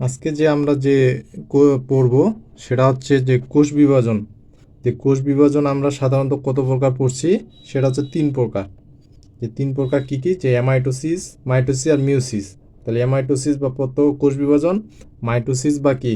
আজকে যে আমরা যে পড়ব, সেটা হচ্ছে যে কোষ বিভাজন। যে কোষ বিভাজন আমরা সাধারণত কত প্রকার পড়ছি? সেটা হচ্ছে তিন প্রকার। যে তিন প্রকার কী কী? যে অ্যামাইটোসিস, মাইটোসিস আর মিউসিস তাহলে অ্যামাইটোসিস বা পত্র কোষ বিভাজন, মাইটোসিস বা কি?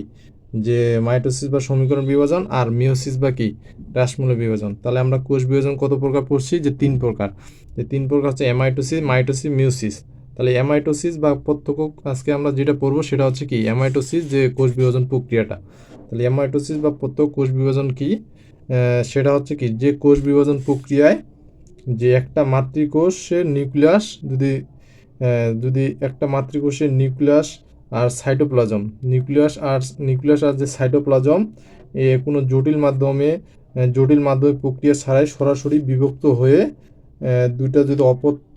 যে মাইটোসিস বা সমীকরণ বিভাজন আর মিওসিস বা কি? রাসমূল বিভাজন। তাহলে আমরা কোষ বিভাজন কত প্রকার পড়ছি? যে তিন প্রকার। যে তিন প্রকার হচ্ছে অ্যামাইটোসিস, মাইটোসিস মিউসিস তাহলে অ্যামাইটোসিস বা প্রত্যক্ষ আজকে আমরা যেটা পড়ব সেটা হচ্ছে কি অ্যামাইটোসিস যে কোষ বিভাজন প্রক্রিয়াটা। তাহলে অ্যামাইটোসিস বা প্রত্যক্ষ কোষ বিভাজন কি? সেটা হচ্ছে কি, যে কোষ বিভাজন প্রক্রিয়ায় যে একটা মাতৃকোষের নিউক্লিয়াস যদি যদি একটা মাতৃকোষের নিউক্লিয়াস আর সাইটোপ্লাজম নিউক্লিয়াস আর নিউক্লিয়াস আর যে সাইটোপ্লাজম এ কোনো জটিল মাধ্যমে জটিল মাধ্যমে প্রক্রিয়া ছাড়াই সরাসরি বিভক্ত হয়ে দুইটা যদি অপত্য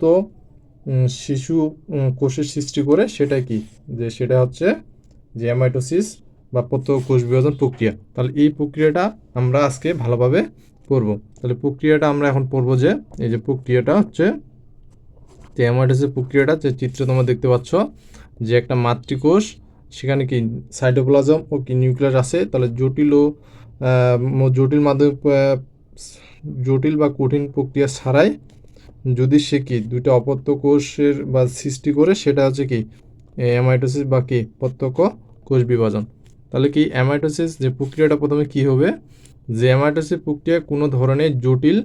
শিশু কোষের সৃষ্টি করে সেটা কি? যে সেটা হচ্ছে যে অ্যামাইটোসিস বা প্রত্যক্ষ কোষ বিভাজন প্রক্রিয়া। তাহলে এই প্রক্রিয়াটা আমরা আজকে ভালোভাবে পড়ব তাহলে প্রক্রিয়াটা আমরা এখন পড়ব যে, এই যে প্রক্রিয়াটা হচ্ছে যে অ্যামাইটোসিস প্রক্রিয়াটা যে চিত্র তোমরা দেখতে পাচ্ছ, যে একটা মাতৃকোষ, সেখানে কি সাইটোপ্লাজম ও কি নিউক্লিয়াস আছে? তাহলে জটিল ও জটিল মাধ্যমে জটিল বা কঠিন প্রক্রিয়া ছাড়াই যদি সে কি দুইটা অপত্য কোষের বা সৃষ্টি করে, সেটা হচ্ছে কি অ্যামাইটোসিস বা কি, প্রত্যক্ষ কোষ বিভাজন। তাহলে কি অ্যামাইটোসিস যে প্রক্রিয়াটা প্রথমে কি হবে? যে অ্যামাইটোসিস প্রক্রিয়া কোনো ধরনের জটিল,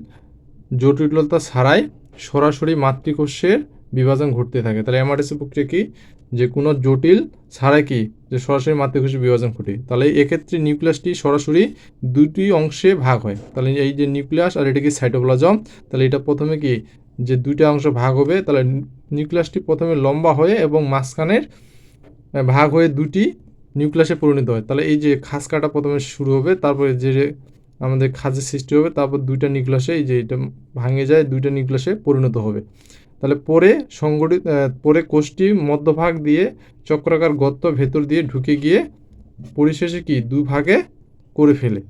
জটিলতা ছাড়াই সরাসরি মাতৃকোষের বিভাজন ঘটতে থাকে। তাহলে অ্যামাইটোসিস প্রক্রিয়া কি? যে কোনো জটিল ছাড়াই কি যে সরাসরি মাতৃকোষের বিভাজন ঘটে। তাহলে এক্ষেত্রে নিউক্লিয়াসটি সরাসরি দুটি অংশে ভাগ হয়। তাহলে এই যে নিউক্লিয়াস আর এটা কি সাইটোপ্লাজম, তাহলে এটা প্রথমে কি যে দুইটা অংশ ভাগ হবে, তাহলে নিউক্লিয়াসটি প্রথমে লম্বা হয়ে এবং মাঝখানের ভাগ হয়ে দুটি নিউক্লিয়াসে পরিণত হয়। তাহলে এই যে খাস কাটা প্রথমে শুরু হবে, তারপরে যে আমাদের খাজের সৃষ্টি হবে, তারপর দুইটা নিউক্লিয়াসে এই যে এটা ভাঙে যায়, দুইটা নিউক্লিয়াসে পরিণত হবে। তাহলে পরে সংগঠিত পরে কোষটি মধ্যভাগ দিয়ে চক্রাকার গর্ত ভেতর দিয়ে ঢুকে গিয়ে পরিশেষে কি দুই ভাগে করে ফেলে।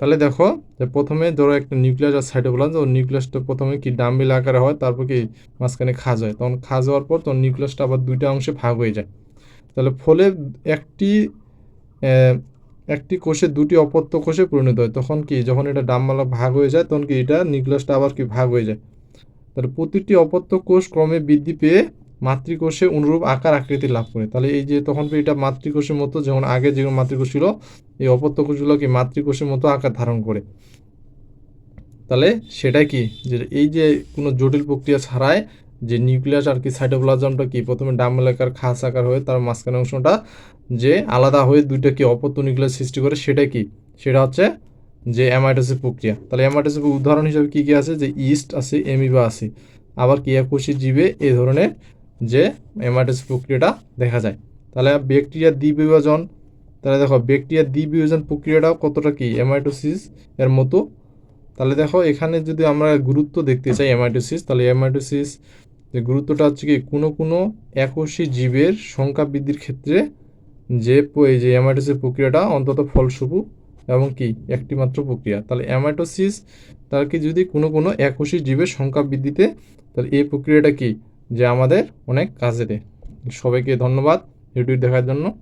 তাহলে দেখো যে প্রথমে ধরো একটা নিউক্লিয়াস আর সাইটোপ্লাজম ও নিউক্লিয়াসটা প্রথমে কি ডাম্বেল আকারে হয়, তারপর কি মাঝখানে খাজ হয়। তখন খাজ হওয়ার পর তখন নিউক্লিয়াসটা আবার দুইটা অংশে ভাগ হয়ে যায়। তাহলে ফলে একটি একটি কোষে দুটি অপত্য কোষে পরিণত হয়। তখন কি যখন এটা ডাম্বালা ভাগ হয়ে যায়, তখন কি এটা নিউক্লিয়াসটা আবার কি ভাগ হয়ে যায়। তাহলে প্রতিটি অপত্য কোষ ক্রমে বৃদ্ধি পেয়ে মাতৃকোষে অনুরূপ আকার আকৃতি লাভ করে। তাহলে এই যে তখন এটা মাতৃকোষের মতো, যেমন আগে যেমন মাতৃকোষ ছিল, এই অপত্য কোষগুলো কি মাতৃকোষের মতো আকার ধারণ করে। তাহলে সেটা কি? যে এই যে কোনো জটিল প্রক্রিয়া ছাড়াই যে নিউক্লিয়াস আর কি সাইটোপ্লাজমটা কি? প্রথমে ডাম্বেল আকার খাস আকার হয়ে তার মাঝখানে অংশটা যে আলাদা হয়ে দুইটা কি অপত্য নিউক্লিয়াস সৃষ্টি করে, সেটা কি? সেটা হচ্ছে যে অ্যামাইটোসিস প্রক্রিয়া। তাহলে অ্যামাইটোসিস উদাহরণ হিসেবে কী কী আছে? যে ইস্ট আছে এমিবা আছে। আবার কি একোষী জীবে এই ধরনের যে অ্যামাইটোসিস প্রক্রিয়াটা দেখা যায়। তাহলে ব্যাকটেরিয়া দ্বিবিভাজন, তাহলে দেখো ব্যাকটেরিয়া দ্বিবিভাজন প্রক্রিয়াটাও কতটা কি? অ্যামাইটোসিস এর মতো। তাহলে দেখো এখানে যদি আমরা গুরুত্ব দেখতে চাই অ্যামাইটোসিস তাহলে অ্যামাইটোসিস যে গুরুত্বটা হচ্ছে কি? কোনো কোনো একোষী জীবের সংখ্যা বৃদ্ধির ক্ষেত্রে যে, এই যে অ্যামাইটোসিস প্রক্রিয়াটা অন্তত ফলস্বরূপ এবং কি? একটিমাত্র প্রক্রিয়া। তাহলে অ্যামাইটোসিস তার কি যদি কোনো কোনো একোষী জীবের সংখ্যা বৃদ্ধিতে, তাহলে এই প্রক্রিয়াটা কি? যে আমাদের অনেক কাজে দেয়। সবাইকে ধন্যবাদ ভিডিও দেখার জন্য।